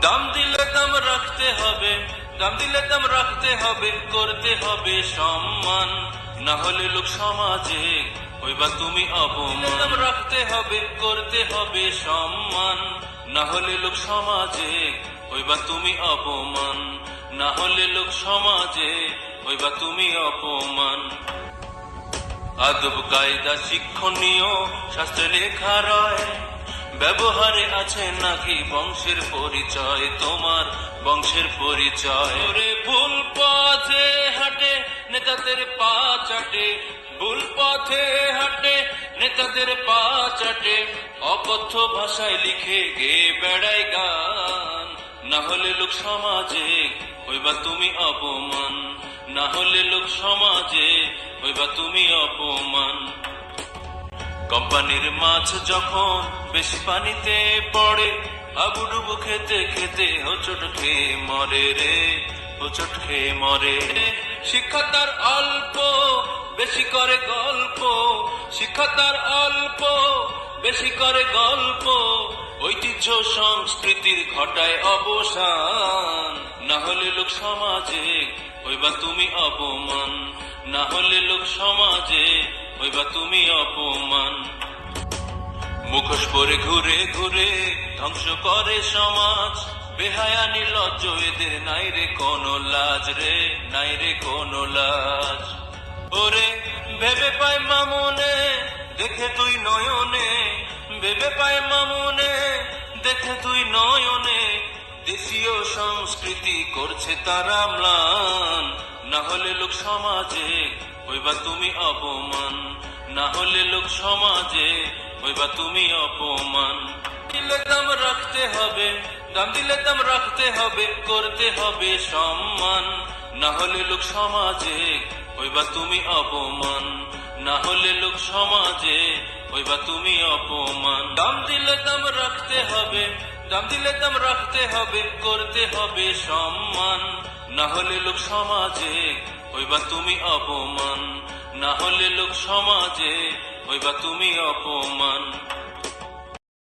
দাম দিলে দাম রাখতে হবে, দাম দিলে দাম রাখতে হবে, করতে হবে সম্মান। না হলে লোক সমাজে হইবা তুমি অপমান। রাখতে হবে, করতে হবে সম্মান। না হলে লোক সমাজে হইবা তুমি অপমান। না হলে লোক সমাজে হইবা তুমি অপমান। আদব, কায়দা, শিক্ষণীয়, শাস্ত্রে লেখা রয় ব্যবহারে আছে নাকি বংশের পরিচয়? তোমার বংশের পরিচয়। ওরে ভুল পথে হাঁটে, নেতাদের পা চাটে। ভুল পথে হাঁটে, নেতাদের পা চাটে। অকথ্য ভাষায় লিখে গে বেড়ায় গান। না হলে লোক সমাজে হইবা তুমি অপমান। না হলে লোক সমাজে হইবা তুমি অপমান। কোম্পানির মাছ যখন বেশি পানিতে পড়ে, হাবুডুবু খেতে খেতে হোচট খেয়ে মরে রে হোচট খেয়ে মরে শিক্ষা তার অল্প, বেশি করে গল্প। শিক্ষা তার অল্প, বেশি করে গল্প। ঐতিহ্য সংস্কৃতির ঘটায় অবসান। না হলে লোক সমাজে হইবা তুমি অপমান। না হলে লোক সমাজে হইবা তুমি অপমান। মুখোশ পরে ঘুরে ঘুরে ধ্বংস করে সমাজ। বেহায়া নির্লজ্জ এদের নাই রে কোনো লাজ রে, নাই রে কোনো লাজ। ওরে, ভেবে পায় মামনে, দেখে তুই নয়নে। ভেবে পায় মামনে, দেখে তুই নয়নে। দেশীয় সংস্কৃতি করছে তারা ম্লান। না হলে লোক সমাজে হইবা তুমি অপমান। না হলে লোক সমাজে হইবা তুমি অপমান। দিলে দাম রাখতে হবে, দাম দিলে দাম রাখতে হবে, করতে হবে সম্মান। না হলে লোক সমাজে হইবা তুমি অপমান। না হলে লোক সমাজে হইবা তুমি অপমান। দাম দিলে দাম রাখতে হবে, দাম দিলে দাম রাখতে হবে, করতে হবে সম্মান। না হলে লোক সমাজে হইবা তুমি অপমান। না হলে লোক সমাজে হইবা তুমি অপমান।